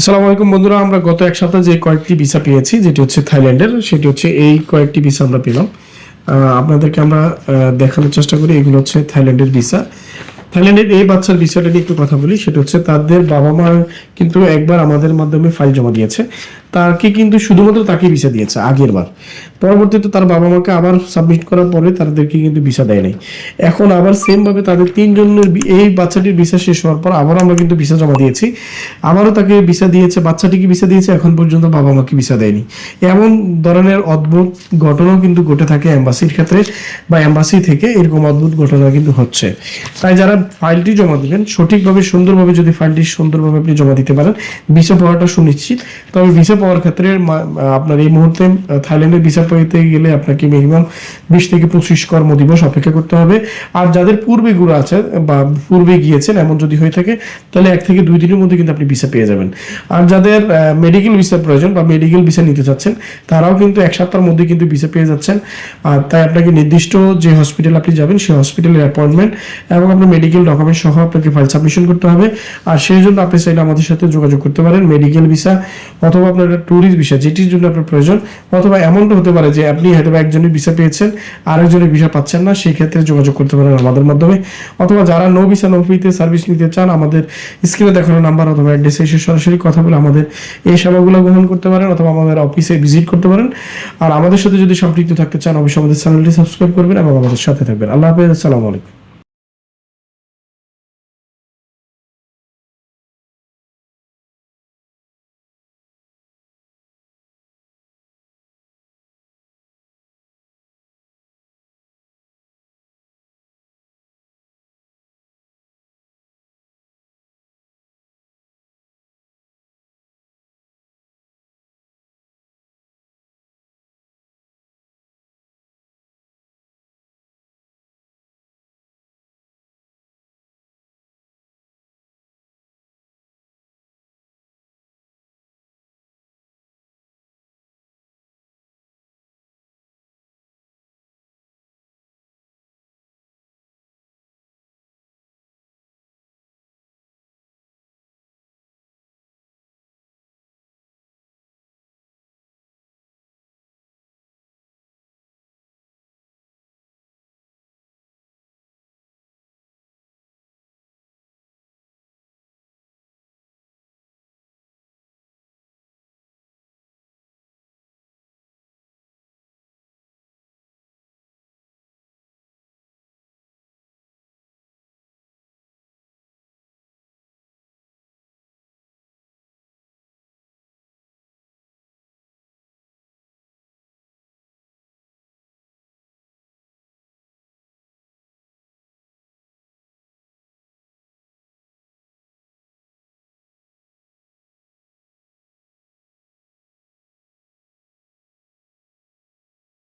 আসসালামু আলাইকুম বন্ধুরা, আমরা গত এক সপ্তাহে যে কয়েকটি ভিসা পেয়েছি, যেটি হচ্ছে থাইল্যান্ডের, সেটি হচ্ছে এই কয়েকটি ভিসা আমরা পেলাম। আপনাদেরকে আমরা দেখানোর চেষ্টা করি, এগুলো হচ্ছে থাইল্যান্ডের ভিসা। থাইল্যান্ডের এই বাচ্চার বিষয়টা নিয়ে একটু কথা বলি, সেটা হচ্ছে তাদের বাবা মা কিন্তু একবার আমাদের মাধ্যমে ফাইল জমা দিয়েছে। তাকে কিন্তু শুধুমাত্র তাকে ভিসা দিয়েছে, আগের বার। পরবর্তীতে তার বাবা মাকে আবার সাবমিট করার পরে তাদেরকে কিন্তু ভিসা দেয় নাই। এখন আবার সেম ভাবে তাদের তিনজনের এই বাচ্চাটির ভিসা শেষ হওয়ার পর আবার আমরা কিন্তু ভিসা জমা দিয়েছি। আবারও তাকে ভিসা দিয়েছে বাচ্চাটিকে ভিসা দিয়েছে এখন পর্যন্ত বাবা মাকে ভিসা দেয়নি। এমন ধরনের অদ্ভুত ঘটনাও কিন্তু ঘটে থাকে এম্বাসির ক্ষেত্রে বা এম্বাসি থেকে এরকম অদ্ভুত ঘটনা কিন্তু হচ্ছে। তাই যারা ফাইলটি জমা দিবেন, সঠিকভাবে, সুন্দরভাবে যদি ফাইলটি সুন্দরভাবে আপনি জমা দিতে পারেন ভিসা পাওয়াটা সুনিশ্চিত। তবে ভিসা পাওয়ার ক্ষেত্রে আপনার এই মুহূর্তে থাইল্যান্ডের ভিসা পেতে গেলে আপনাকে মিনিমাম বিশ থেকে পঁচিশ কর্ম দিবস অপেক্ষা করতে হবে। আর যাদের পূর্বে গুলো আছে বা পূর্বে গিয়েছেন, এমন যদি হয়ে থাকে, তাহলে এক থেকে দুই দিনের মধ্যে কিন্তু আপনি ভিসা পেয়ে যাবেন। আর যাদের মেডিকেল ভিসার প্রয়োজন বা মেডিকেল ভিসা নিতে চাচ্ছেন, তারাও কিন্তু এক সপ্তাহের মধ্যে কিন্তু ভিসা পেয়ে যাচ্ছেন। আর তাই আপনাকে নির্দিষ্ট যে হসপিটাল আপনি যাবেন, সেই হসপিটালের অ্যাপয়েন্টমেন্ট এবং আপনার মেডিকেল ডকুমেন্ট সহ আপনাকে ফাইল সাবমিশন করতে হবে। আর সেই জন্য আপনি চাইলে আমাদের সাথে যোগাযোগ করতে পারেন মেডিকেল ভিসা অথবা আপনার ট্যুরিস্ট ভিসা যেটির জন্য আপনার প্রয়োজন, অথবা এমনটা হতে পারে যে আপনি হয়তো একজনের ভিসা পেয়েছেন আরেকজনের ভিসা পাচ্ছেন না, সেই ক্ষেত্রে যোগাযোগ করতে পারেন আমাদের মাধ্যমে। অথবা যারা নো ভিসা নো ফিতে সার্ভিস নিতে চান, আমাদের স্ক্রিনে দেখানো নাম্বার অথবা অ্যাড্রেসে এসে সরাসরি কথা বলে আমাদের এই সেবাগুলো গ্রহণ করতে পারেন, অথবা আমাদের অফিসে ভিজিট করতে পারেন। আর আমাদের সাথে যদি সম্পৃক্ত থাকতে চান, অবশ্যই আমাদের চ্যানেলটি সাবস্ক্রাইব করবেন এবং আমাদের সাথে থাকবেন। আল্লাহ হাফেজ, আসসালামু আলাইকুম।